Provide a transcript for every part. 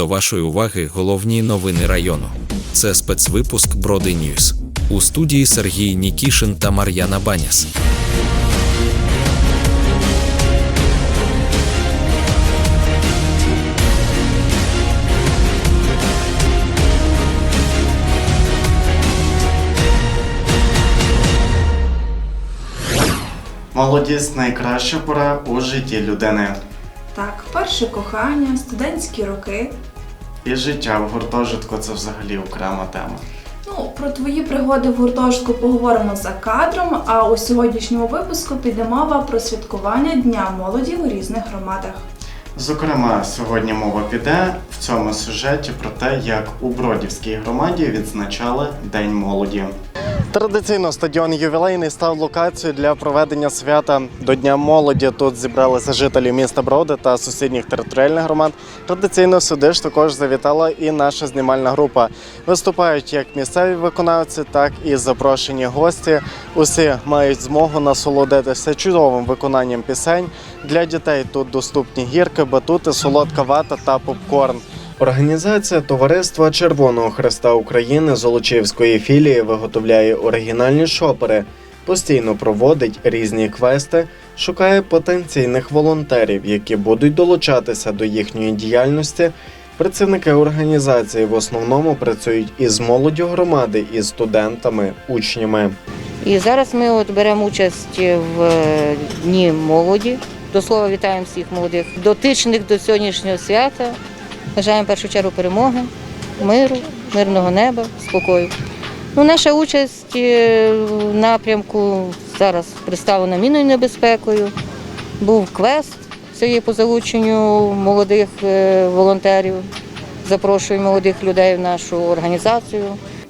до вашої уваги головні новини району. Це спецвипуск Броди Ньюс. У студії Сергій Нікішин та Мар'яна Баняс. Молодість найкраща пора у житті людини. Так, перше кохання, студентські роки. І життя в гуртожитку це взагалі окрема тема. Ну, про твої пригоди в гуртожитку поговоримо за кадром. А у сьогоднішньому випуску піде мова про святкування Дня молоді у різних громадах. Зокрема, сьогодні мова піде в цьому сюжеті про те, як у Бродівській громаді відзначали День молоді. Традиційно стадіон ювілейний став локацією для проведення свята до Дня молоді. Тут зібралися жителі міста Броди та сусідніх територіальних громад. Традиційно сюди ж також завітала і наша знімальна група. Виступають як місцеві виконавці, так і запрошені гості. Усі мають змогу насолодитися чудовим виконанням пісень. Для дітей тут доступні гірки, батути, солодка вата та попкорн. Організація Товариства Червоного Хреста України Золочівської філії виготовляє оригінальні шопери, постійно проводить різні квести, шукає потенційних волонтерів, які будуть долучатися до їхньої діяльності. Працівники організації в основному працюють із молоддю громади, із студентами, учнями. І зараз ми от беремо участь в е, Дні молоді. До слова, вітаємо всіх молодих, дотичних до сьогоднішнього свята. Бажаємо в першу чергу перемоги, миру, мирного неба, спокою. Ну, наша участь е, в напрямку зараз представлена міною небезпекою. Був квест, це по залученню молодих е, волонтерів. Запрошую молодих людей в нашу організацію.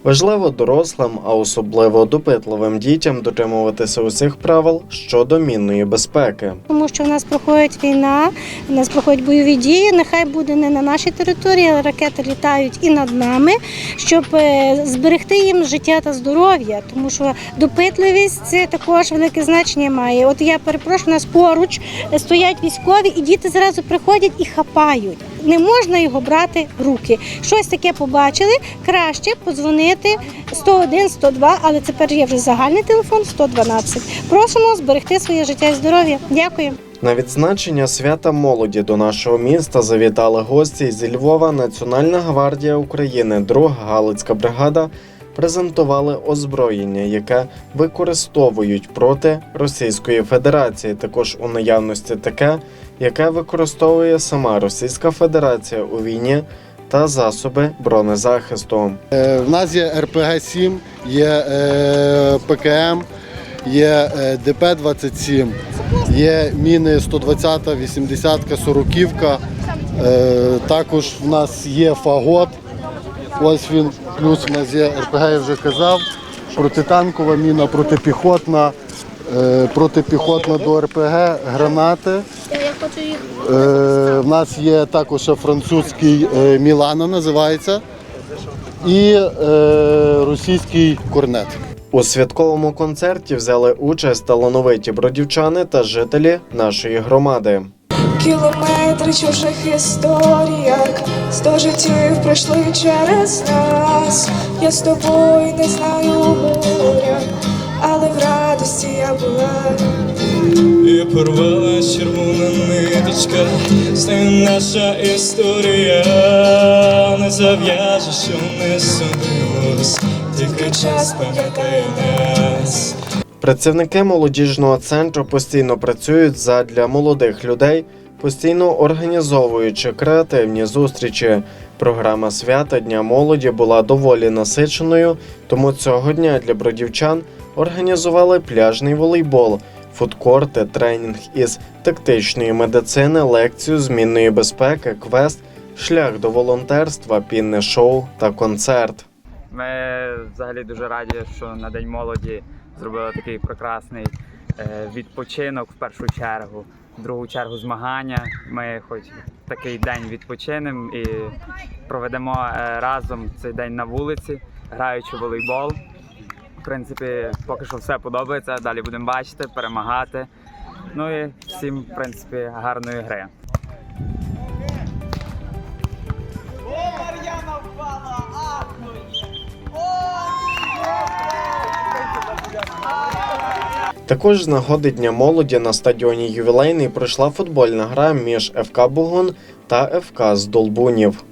Важливо дорослим, а особливо допитливим дітям дотримуватися усіх правил щодо мінної безпеки. Тому що в нас проходить війна, в нас проходять бойові дії. Нехай буде не на нашій території, але ракети літають і над нами, щоб е, зберегти їм життя та здоров'я. Тому що допитливість це також велике значення має. От я перепрошую, у нас поруч е, стоять військові, і діти зразу приходять і хапають. Не можна його брати в руки. Щось таке побачили, краще подзвонити 101, 102, але тепер є вже загальний телефон 112. Просимо зберегти своє життя і здоров'я. Дякую. На відзначення свята молоді до нашого міста завітали гості зі Львова. Національна гвардія України, друга Галицька бригада презентували озброєння, яке використовують проти Російської Федерації. Також у наявності таке, яке використовує сама Російська Федерація у війні та засоби бронезахисту. Е, В нас є РПГ-7, є е, ПКМ, є е, ДП-27, є міни 120, 80, 40. Е, Також в нас є фагот. Ось він, плюс в нас є РПГ, я вже казав, протитанкова міна, протипіхотна, е, протипіхотна до РПГ, гранати. Е, В нас є також ще французький е, Мілана називається і е, російський корнет. У святковому концерті взяли участь талановиті бродівчани та жителі нашої громади. Кілометри чужих історіях, сто життів пройшли через нас. Я з тобою не знаю горя, але в радості я була. І порвалась червона ниточка, з нею наша історія не зав'яже, що не судилось, тільки час пам'ятає нас. Працівники молодіжного центру постійно працюють задля молодих людей, постійно організовуючи креативні зустрічі. Програма свята Дня молоді була доволі насиченою, тому цього дня для бродівчан організували пляжний волейбол, фудкорти, тренінг із тактичної медицини, лекцію змінної безпеки, квест, шлях до волонтерства, пінне шоу та концерт. Ми взагалі дуже раді, що на День молоді зробили такий прекрасний е, відпочинок в першу чергу, в другу чергу змагання. Ми хоч такий день відпочинемо і проведемо е, разом цей день на вулиці, граючи в волейбол. В принципі, поки що все подобається. Далі будемо бачити, перемагати. Ну і всім, в принципі, гарної гри. Також з нагоди Дня молоді на стадіоні ювілейний пройшла футбольна гра між ФК Бугун та ФК Здолбунів.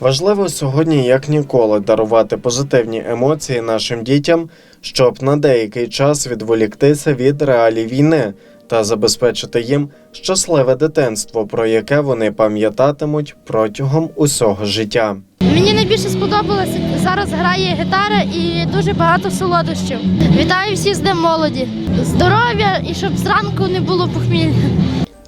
Важливо сьогодні, як ніколи, дарувати позитивні емоції нашим дітям, щоб на деякий час відволіктися від реалій війни та забезпечити їм щасливе дитинство, про яке вони пам'ятатимуть протягом усього життя. Мені найбільше сподобалося. Зараз грає гітара і дуже багато солодощів. Вітаю всіх з Днем молоді. Здоров'я і щоб зранку не було похмілля.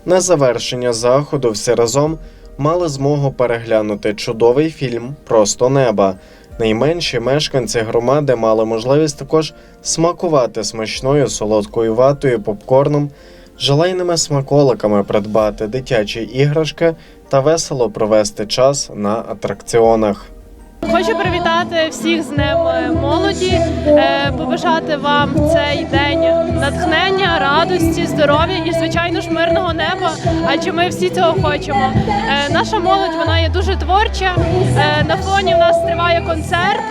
На завершення заходу всі разом мали змогу переглянути чудовий фільм Просто неба. Найменші мешканці громади мали можливість також смакувати смачною солодкою ватою, попкорном, желейними смаколиками придбати дитячі іграшки та весело провести час на атракціонах. Хочу привітати всіх з Днем е, молоді, е, побажати вам цей день натхнення, радості, здоров'я і, звичайно ж, мирного неба. Адже ми всі цього хочемо. Е, Наша молодь вона є дуже творча. На фоні в нас триває концерт,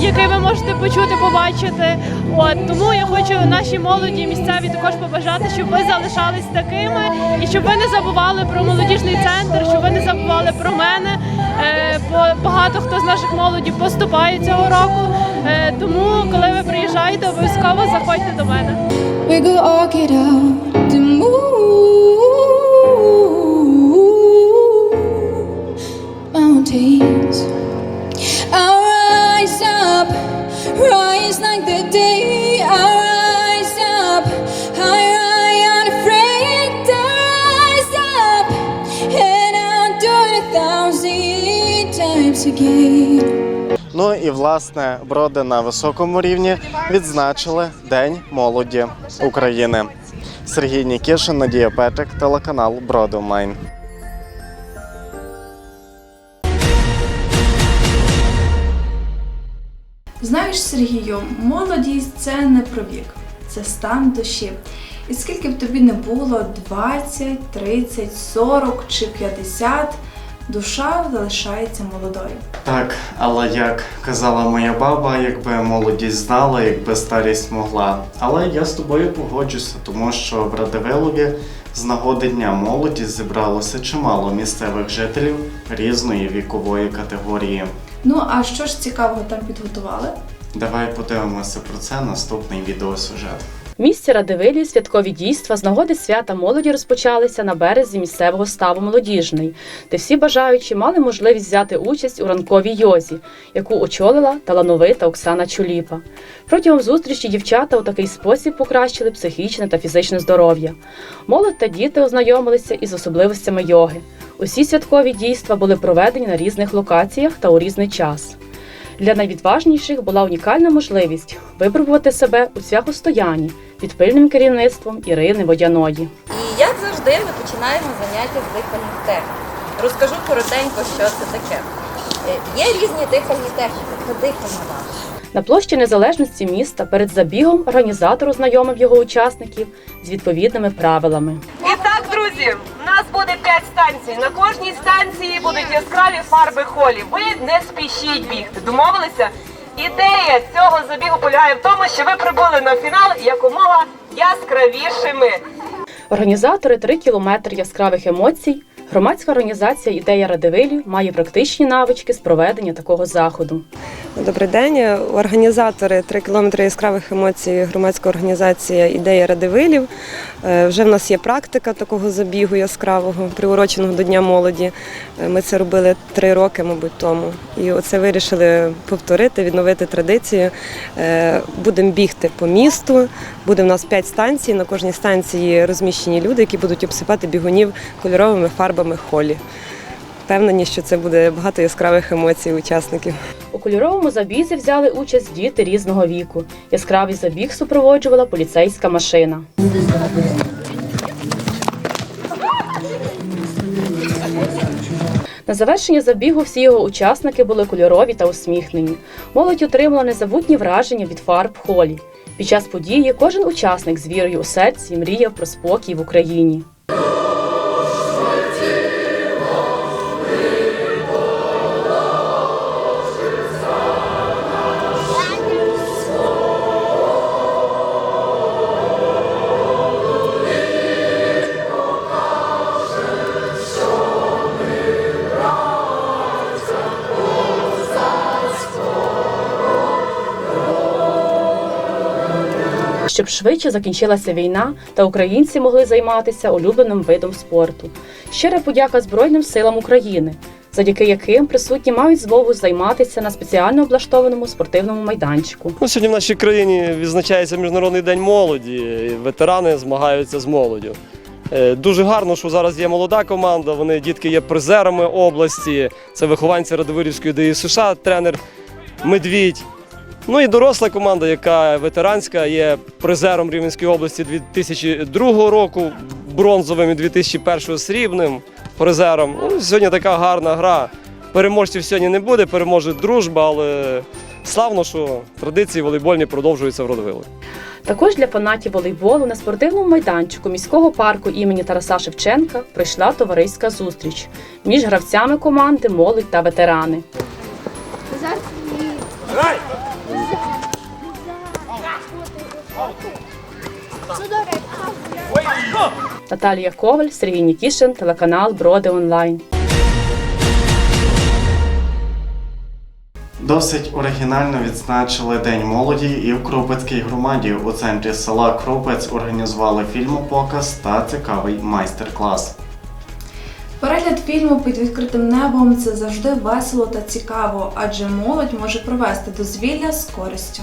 який ви можете почути, побачити. От тому я хочу нашій молоді місцеві також побажати, щоб ви залишались такими і щоб ви не забували про молодіжний центр, щоб ви не забували про мене. Бо багато хто з наших молоді поступає цього року. Е, Тому, коли ви приїжджаєте, обов'язково заходьте до мене. We go all get out and move mountains. I'll rise up, rise like the day. Ну і власне броди на високому рівні відзначили День молоді України. Сергій Нікішин, Надія Петрик, телеканал Броди Онлайн. Знаєш, Сергію, молодість це не про вік, це стан душі. І скільки б тобі не було 20, 30, 40 чи 50, душа залишається молодою. Так, але як казала моя баба, якби молодість знала, якби старість могла. Але я з тобою погоджуся, тому що в Радивилові з нагоди Дня молоді зібралося чимало місцевих жителів різної вікової категорії. Ну а що ж цікавого там підготували? Давай подивимося про це наступний відеосюжет. В місті Радивилі святкові дійства з нагоди свята молоді розпочалися на березі місцевого ставу молодіжний, де всі бажаючі мали можливість взяти участь у ранковій йозі, яку очолила талановита Оксана Чуліпа. Протягом зустрічі дівчата у такий спосіб покращили психічне та фізичне здоров'я. Молодь та діти ознайомилися із особливостями йоги. Усі святкові дійства були проведені на різних локаціях та у різний час. Для найвідважніших була унікальна можливість випробувати себе у цвяхостоянні під пильним керівництвом Ірини Водяної. І як завжди, ми починаємо заняття з дихальних технік. Розкажу коротенько, що це таке. Е, Є різні дихальні техніки, це дихання ваше. На площі Незалежності міста перед забігом організатор ознайомив його учасників з відповідними правилами. Буде 5 станцій. На кожній станції будуть яскраві фарби холі. Ви не спішіть бігти. Домовилися? Ідея цього забігу полягає в тому, що ви прибули на фінал якомога яскравішими. Організатори три кілометри яскравих емоцій. Громадська організація Ідея Радивилів має практичні навички з проведення такого заходу. Добрий день. Організатори три кілометри яскравих емоцій. Громадська організація Ідея Радивилів. Е, Вже в нас є практика такого забігу яскравого, приуроченого до Дня молоді. Е, Ми це робили три роки, мабуть, тому. І оце вирішили повторити, відновити традицію. Е, Будемо бігти по місту. Буде в нас п'ять станцій. На кожній станції розміщені люди, які будуть обсипати бігунів кольоровими фарбами холі. Впевнені, що це буде багато яскравих емоцій учасників. У кольоровому забізі взяли участь діти різного віку. Яскравий забіг супроводжувала поліцейська машина. На завершення забігу всі його учасники були кольорові та усміхнені. Молодь отримала незабутні враження від фарб холі. Під час події кожен учасник з вірою у серці мріяв про спокій в Україні. Щоб швидше закінчилася війна та українці могли займатися улюбленим видом спорту. Щира подяка Збройним силам України, завдяки яким присутні мають змогу займатися на спеціально облаштованому спортивному майданчику. Ну, сьогодні в нашій країні відзначається Міжнародний день молоді. Ветерани змагаються з молоддю. Е, Дуже гарно, що зараз є молода команда. Вони дітки є призерами області. Це вихованці Радивирівської ДІ США, тренер Медвідь. Ну і доросла команда, яка ветеранська, є призером Рівненської області 2002 року, бронзовим і 2001 срібним призером. Ну, сьогодні така гарна гра. Переможців сьогодні не буде, переможе дружба, але славно, що традиції волейбольні продовжуються в Родовилові. Також для фанатів волейболу на спортивному майданчику міського парку імені Тараса Шевченка пройшла товариська зустріч між гравцями команди молодь та ветерани. Наталія Коваль, Сергій Нікішин, телеканал Броди Онлайн. Досить оригінально відзначили День молоді і в Крупецькій громаді у центрі села Крупець організували фільмопоказ та цікавий майстер-клас. Перегляд фільму під відкритим небом це завжди весело та цікаво, адже молодь може провести дозвілля з користю.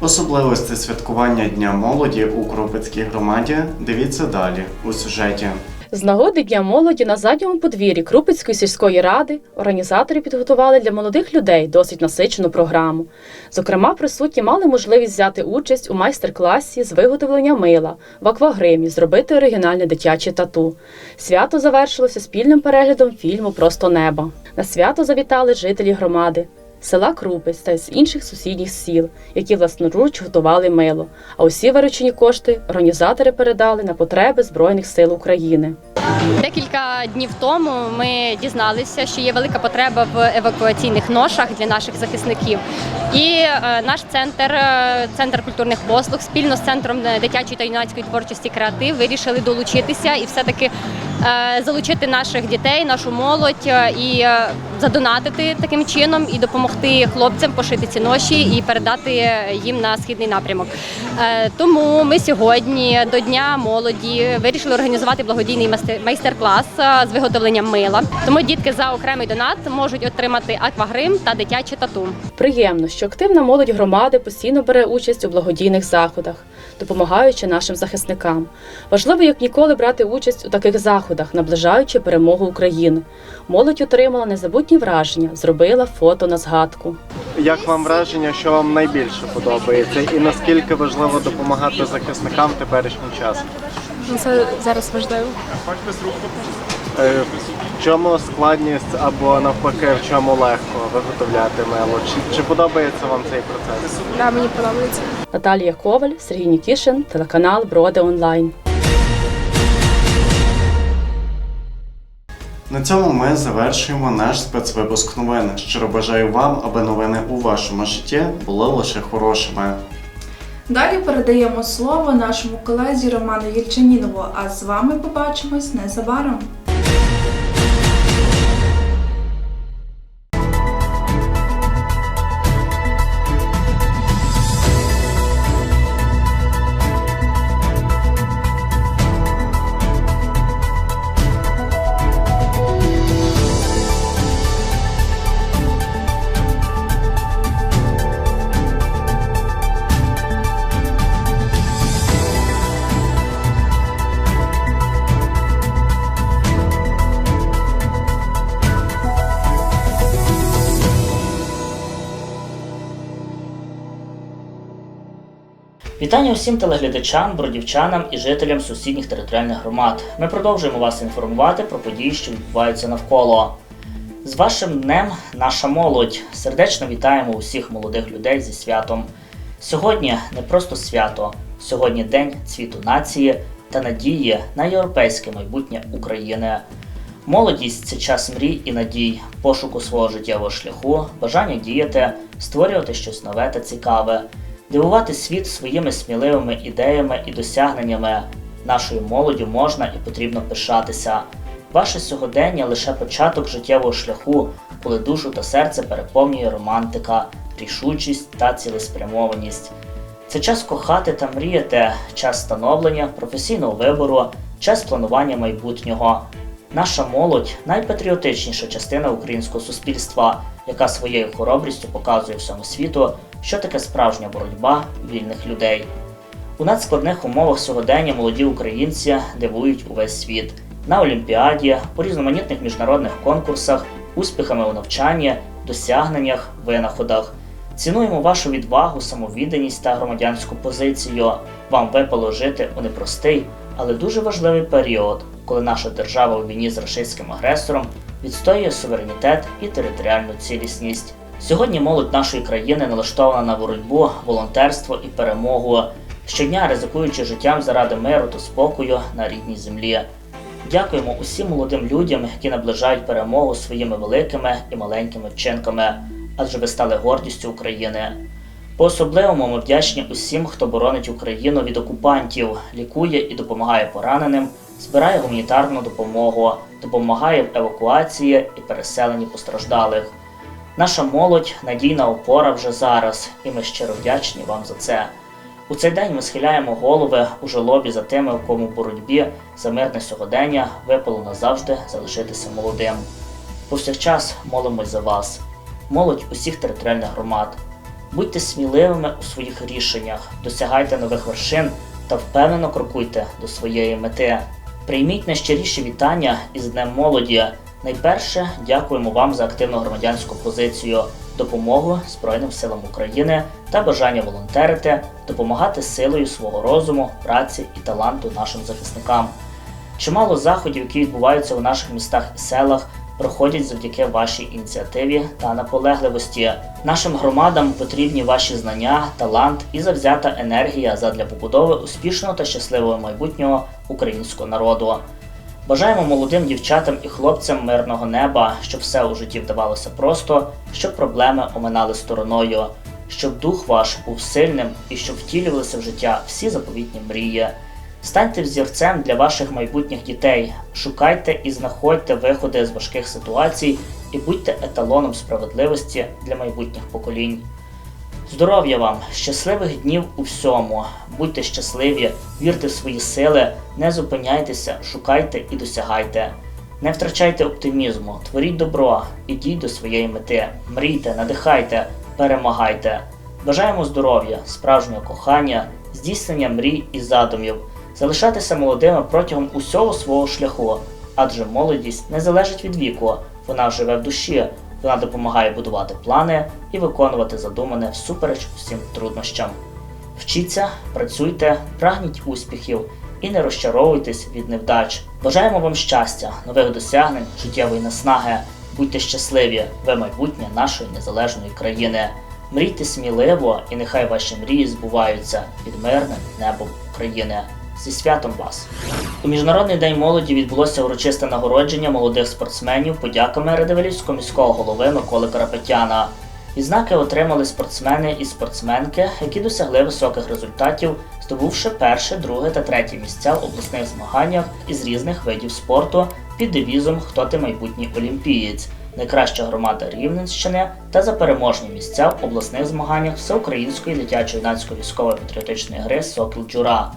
Особливості святкування Дня молоді у Крупецькій громаді дивіться далі у сюжеті. З нагоди Дня молоді на задньому подвір'ї Крупицької сільської ради організатори підготували для молодих людей досить насичену програму. Зокрема, присутні мали можливість взяти участь у майстер-класі з виготовлення мила в аквагримі, зробити оригінальне дитяче тату. Свято завершилося спільним переглядом фільму Просто небо. На свято завітали жителі громади. Села Крупець та з інших сусідніх сіл, які власноруч готували мило. А усі виручені кошти організатори передали на потреби Збройних сил України. Декілька днів тому ми дізналися, що є велика потреба в евакуаційних ношах для наших захисників. І е, наш центр, е, центр культурних послуг, спільно з центром дитячої та юнацької творчості креатив вирішили долучитися і все-таки е, залучити наших дітей, нашу молодь і задонатити таким чином і допомогти хлопцям пошити ці ноші і передати їм на східний напрямок. Е, Тому ми сьогодні до Дня молоді вирішили організувати благодійний майстер-клас е, з виготовленням мила. Тому дітки за окремий донат можуть отримати аквагрим та дитяче тату. Приємно, що активна молодь громади постійно бере участь у благодійних заходах, допомагаючи нашим захисникам. Важливо як ніколи брати участь у таких заходах, наближаючи перемогу України. Молодь отримала незабутні враження, зробила фото на згадку. Як вам враження, що вам найбільше подобається, і наскільки важливо допомагати захисникам в теперішній час? Це зараз важливо. В чому складність або навпаки, в чому легко виготовляти мело? Чи, чи подобається вам цей процес? Да, мені подобається. Наталія Коваль, Сергій Нікішин, телеканал Броди Онлайн. На цьому ми завершуємо наш спецвипуск новин. Щиро бажаю вам, аби новини у вашому житті були лише хорошими. Далі передаємо слово нашому колезі Роману Єльчанінову, а з вами побачимось незабаром. Вітання усім телеглядачам, бродівчанам і жителям сусідніх територіальних громад. Ми продовжуємо вас інформувати про події, що відбуваються навколо. З вашим днем, наша молодь. Сердечно вітаємо усіх молодих людей зі святом. Сьогодні не просто свято, сьогодні день цвіту нації та надії на європейське майбутнє України. Молодість це час мрій і надій, пошуку свого життєвого шляху, бажання діяти, створювати щось нове та цікаве, дивувати світ своїми сміливими ідеями і досягненнями. Нашою молоддю можна і потрібно пишатися. Ваше сьогодення лише початок життєвого шляху, коли душу та серце переповнює романтика, рішучість та цілеспрямованість. Це час кохати та мріяти, час становлення, професійного вибору, час планування майбутнього. Наша молодь найпатріотичніша частина українського суспільства, яка своєю хоробрістю показує всьому світу, що таке справжня боротьба вільних людей. У надскладних умовах сьогодення молоді українці дивують увесь світ на Олімпіаді, у різноманітних міжнародних конкурсах, успіхами у навчанні, досягненнях, винаходах. Цінуємо вашу відвагу, самовідданість та громадянську позицію. Вам випало жити у непростий, але дуже важливий період, коли наша держава у війні з рашистським агресором відстоює суверенітет і територіальну цілісність. Сьогодні молодь нашої країни налаштована на боротьбу, волонтерство і перемогу, щодня ризикуючи життям заради миру та спокою на рідній землі. Дякуємо усім молодим людям, які наближають перемогу своїми великими і маленькими вчинками, адже ви стали гордістю України. По особливому ми вдячні усім, хто боронить Україну від окупантів, лікує і допомагає пораненим, збирає гуманітарну допомогу, допомагає в евакуації і переселенні постраждалих. Наша молодь надійна опора вже зараз, і ми щиро вдячні вам за це. У цей день ми схиляємо голови у жалобі за тими, у кому боротьбі за мирне сьогодення випало назавжди залишитися молодим. Повсякчас молимось за вас, молодь усіх територіальних громад. Будьте сміливими у своїх рішеннях, досягайте нових вершин та впевнено крокуйте до своєї мети. Прийміть найщиріші вітання із Днем молоді. Найперше дякуємо вам за активну громадянську позицію, допомогу Збройним силам України та бажання волонтерити, допомагати силою свого розуму, праці і таланту нашим захисникам. Чимало заходів, які відбуваються у наших містах і селах, проходять завдяки вашій ініціативі та наполегливості. Нашим громадам потрібні ваші знання, талант і завзята енергія задля побудови успішного та щасливого майбутнього українського народу. Бажаємо молодим дівчатам і хлопцям мирного неба, щоб все у житті вдавалося просто, щоб проблеми оминали стороною, щоб дух ваш був сильним і щоб втілювалися в життя всі заповітні мрії. Станьте взірцем для ваших майбутніх дітей, шукайте і знаходьте виходи з важких ситуацій і будьте еталоном справедливості для майбутніх поколінь. Здоров'я вам, щасливих днів у всьому. Будьте щасливі, вірте в свої сили, не зупиняйтеся, шукайте і досягайте. Не втрачайте оптимізму, творіть добро, ідіть до своєї мети, мрійте, надихайте, перемагайте. Бажаємо здоров'я, справжнього кохання, здійснення мрій і задумів, залишатися молодими протягом усього свого шляху, адже молодість не залежить від віку, вона живе в душі, вона допомагає будувати плани і виконувати задумане всупереч усім труднощам. Вчіться, працюйте, прагніть успіхів і не розчаровуйтесь від невдач. Бажаємо вам щастя, нових досягнень, життєвої наснаги. Будьте щасливі, ви майбутнє нашої незалежної країни. Мрійте сміливо, і нехай ваші мрії збуваються під мирним небом України. Зі святом вас! У Міжнародний день молоді відбулося урочисте нагородження молодих спортсменів подяками Радивилівського міського голови Миколи Карапетяна. Відзнаки отримали спортсмени і спортсменки, які досягли високих результатів, здобувши перше, друге та третє місця в обласних змаганнях із різних видів спорту під девізом Хто ти майбутній олімпієць, найкраща громада Рівненщини та за переможні місця в обласних змаганнях всеукраїнської дитячо-юнацької військової патріотичної гри Сокіл Джура.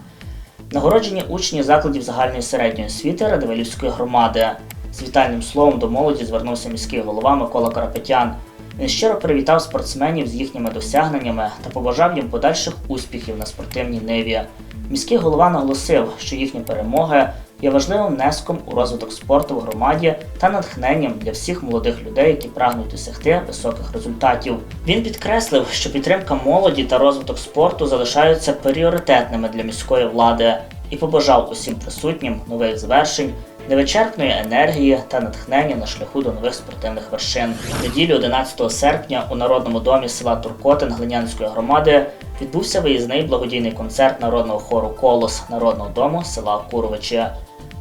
Нагороджені учні закладів загальної середньої освіти Радивилівської громади. З вітальним словом до молоді звернувся міський голова Микола Карапетян. Він щиро привітав спортсменів з їхніми досягненнями та побажав їм подальших успіхів на спортивній ниві. Міський голова наголосив, що їхні перемоги є важливим внеском у розвиток спорту в громаді та натхненням для всіх молодих людей, які прагнуть досягти високих результатів. Він підкреслив, що підтримка молоді та розвиток спорту залишаються пріоритетними для міської влади і побажав усім присутнім нових звершень, невичерпної енергії та натхнення на шляху до нових спортивних вершин. В неділю 11 серпня у народному домі села Туркотин Глинянської громади відбувся виїзний благодійний концерт народного хору Колос народного дому села Куровичі.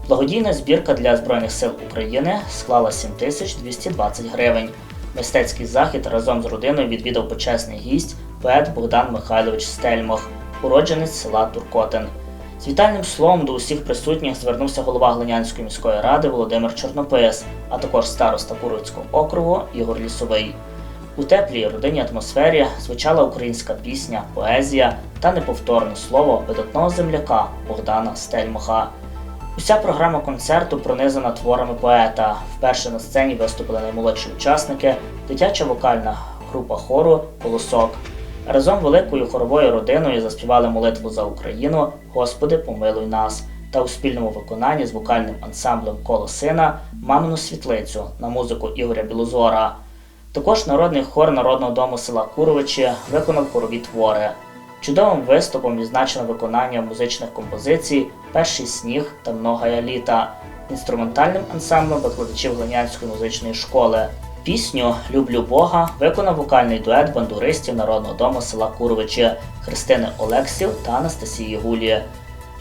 Благодійна збірка для Збройних сил України склала 7220 гривень. Мистецький захід разом з родиною відвідав почесний гість поет Богдан Михайлович Стельмах, уродженець села Туркотин. З вітальним словом до усіх присутніх звернувся голова Глинянської міської ради Володимир Чорнопис, а також староста Куровицького округу Ігор Лісовий. У теплій родинній атмосфері звучала українська пісня, поезія та неповторне слово видатного земляка Богдана Стельмаха. Уся програма концерту пронизана творами поета. Вперше на сцені виступили наймолодші учасники, дитяча вокальна група хору Колосок. Разом великою хоровою родиною заспівали молитву за Україну Господи, помилуй нас та у спільному виконанні з вокальним ансамблем Коло сина Мамину світлицю на музику Ігоря Білозора. Також народний хор народного дому села Куровичі виконав хорові твори. Чудовим виступом відзначено виконання музичних композицій Перший сніг та Многая літа інструментальним ансамблем викладачів Глинянської музичної школи. Пісню Люблю Бога виконав вокальний дует бандуристів народного дому села Куровичі Христини Олексів та Анастасії Гулії.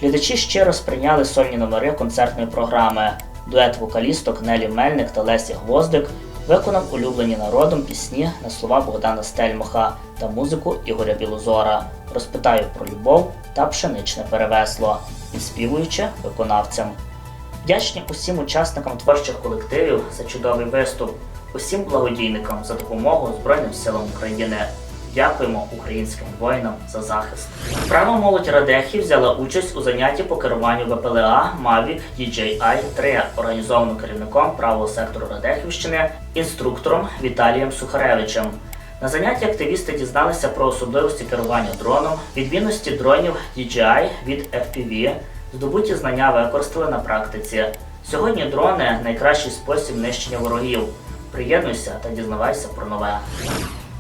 Глядачі щиро сприйняли сольні номери концертної програми. Дует вокалісток Нелі Мельник та Лесі Гвоздик виконав улюблені народом пісні на слова Богдана Стельмаха та музику Ігоря Білозора. Розпитаю про любов та пшеничне перевесло, відспівуючи виконавцям. Вдячні усім учасникам творчих колективів за чудовий виступ, усім благодійникам за допомогу Збройним силам України. Дякуємо українським воїнам за захист. Права молодь Радехів взяла участь у занятті по керуванню ВПЛА Mavic DJI 3, організовано керівником правого сектору Радехівщини, інструктором Віталієм Сухаревичем. На занятті активісти дізналися про особливості керування дроном, відмінності дронів DJI від FPV, здобуті знання використали на практиці. Сьогодні дрони найкращий спосіб нищення ворогів. Приєднуйся та дізнавайся про нове.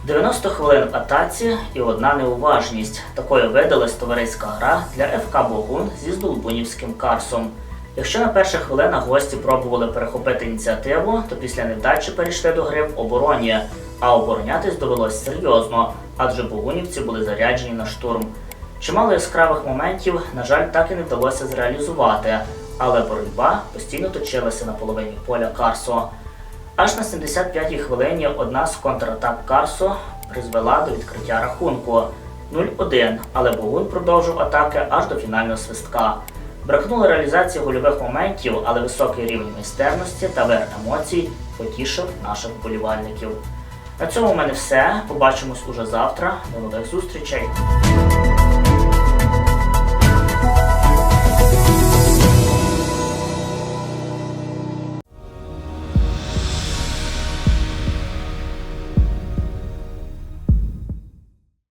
90 хвилин атаці і одна неуважність. Такою видалась товариська гра для ФК Богун зі Здолбунівським Карсом. Якщо на перших хвилинах гості пробували перехопити ініціативу, то після невдачі перейшли до гри в обороні, а оборонятись довелось серйозно, адже богунівці були заряджені на штурм. Чимало яскравих моментів, на жаль, так і не вдалося зреалізувати, але боротьба постійно точилася на половині поля Карсо. Аж на 75-й хвилині одна з контратак Карсо призвела до відкриття рахунку 0-1, але Богун продовжив атаки аж до фінального свистка. Бракнуло реалізації гольових моментів, але високий рівень майстерності та верх емоцій потішив наших вболівальників. На цьому в мене все. Побачимось уже завтра. До нових зустрічей.